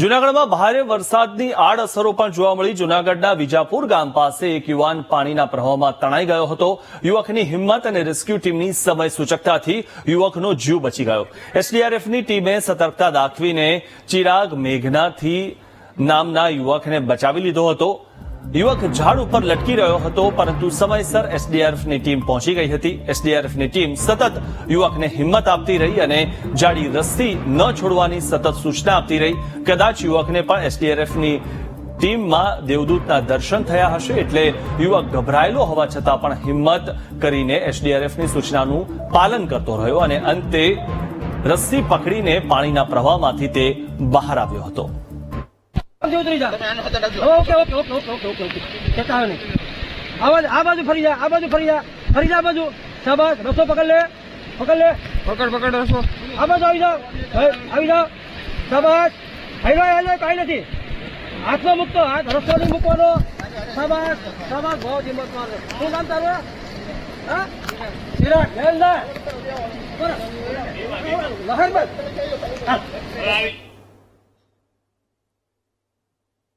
જૂનાગઢમાં ભારે વરસાદની આડઅસરો પણ જોવા મળી. જૂનાગઢના વિજાપુર ગામ પાસે એક યુવાન પાણીના પ્રવાહમાં તણાઈ ગયો હતો. યુવકની હિંમત અને રેસ્ક્યુ ટીમની સમય સૂચકતાથી યુવકનો જીવ બચી ગયો. એસડીઆરએફની ટીમે સતર્કતા દાખવીને ચિરાગ મેઘનાથી નામના યુવકને બચાવી લીધો હતો. યુવક ઝાડ ઉપર લટકી રહ્યો હતો, પરંતુ સમયસર એસડીઆરએફની ટીમ પહોંચી ગઈ હતી. એસડીઆરએફની ટીમ સતત યુવકને હિંમત આપતી રહી અને જાડી રસ્તી ન છોડવાની સતત સૂચના આપતી રહી. કદાચ યુવકને પણ એસડીઆરએફની ટીમમાં દેવદૂતના દર્શન થયા હશે એટલે યુવક ગભરાયેલો હોવા છતાં પણ હિંમત કરીને એસડીઆરએફની સૂચનાનું પાલન કરતો રહ્યો અને અંતે રસ્સી પકડીને પાણીના પ્રવાહમાંથી તે બહાર આવ્યો હતો. ઉતરી જા. Okay okay okay okay okay okay okay. કહેતા હોય નહીં. આ બાજુ આ બાજુ ફરી જા આ બાજુ ફરી જા. ફરી જા બાજુ. શાબાશ. રસ્તો પકડ લે. પકડ લે. પકડ પકડ રસો આ બાજુ આવી જાઓ. આવી જાઓ. શાબાશ. હાઈ હાઈ હાઈ કાંઈ નથી. હાથમાં મૂકતો હાથ રસ્તો નહીં મૂકવાનો. શાબાશ શાબાશ. બહુ હિંમત મારે શું નામ તારું? હા? લહેરભાઈ